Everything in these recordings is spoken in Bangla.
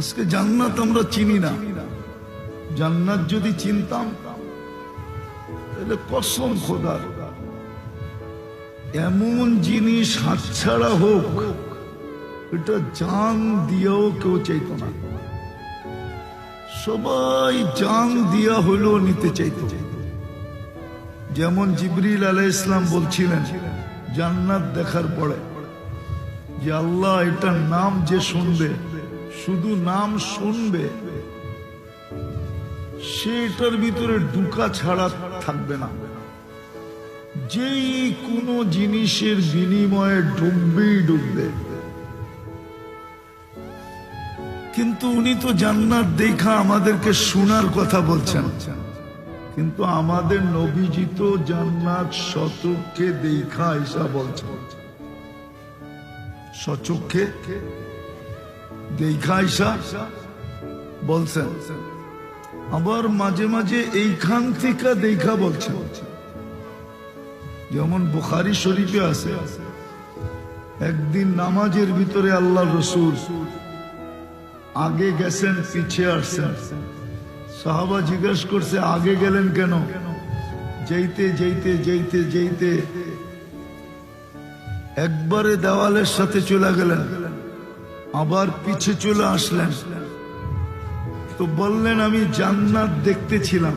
আজকে জান্নাত আমরা চিনি না। জান্নাত যদি চিনতাম, তাহলে কসম খোদার, এমন জিনিস হাতছাড়া হোক, এটা জান দিয়েও কেউ চাইত না। সবাই জান দিয়া হলেও নিতে চাইত। যেমন জিবরিল আলাই ইসলাম বলছিলেন, জান্নাত দেখার পরে যে আল্লাহ এটার নাম যে শুনবে শুধু নাম শুনবে সে এটার ভিতরে ঢুকা ছাড়া থাকবে না। যেই কোনো জিনিসের বিনিময়ে ডুববেই ডুববে। কিন্তু উনি তো জান্নাত দেখা আমাদেরকে শোনার কথা বলছেন। কিন্তু আমাদের নবীজি তো জান্নাত শতককে দেখা এসা বলছেন। সচক্ষে বলছেন। আবার মাঝে মাঝে এইখান থেকে দেখা বলছেন যেমন বুখারি শরীফে আছে, একদিন নামাজের ভিতরে আল্লাহ রসুল আগে গেছেন পিছিয়ে আসছেন। সাহাবা জিজ্ঞেস করছে, আগে গেলেন কেন? যেইতে যেইতে যেইতে যেইতে। একবারে দেওয়ালের সাথে চলে গেলেন। আবার পিছে চলে আসলেন। তো বললেন, আমি জান্নাত দেখতেছিলাম।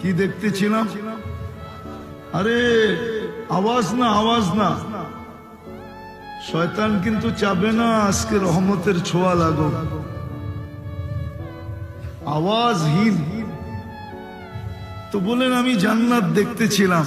কি দেখতেছিলাম? আরে, আওয়াজ না আওয়াজ না। শয়তান কিন্তু চাবে না আজকে রহমতের ছোঁয়া লাগো আওয়াজহীন তো বলেন আমি জান্নাত দেখতেছিলাম।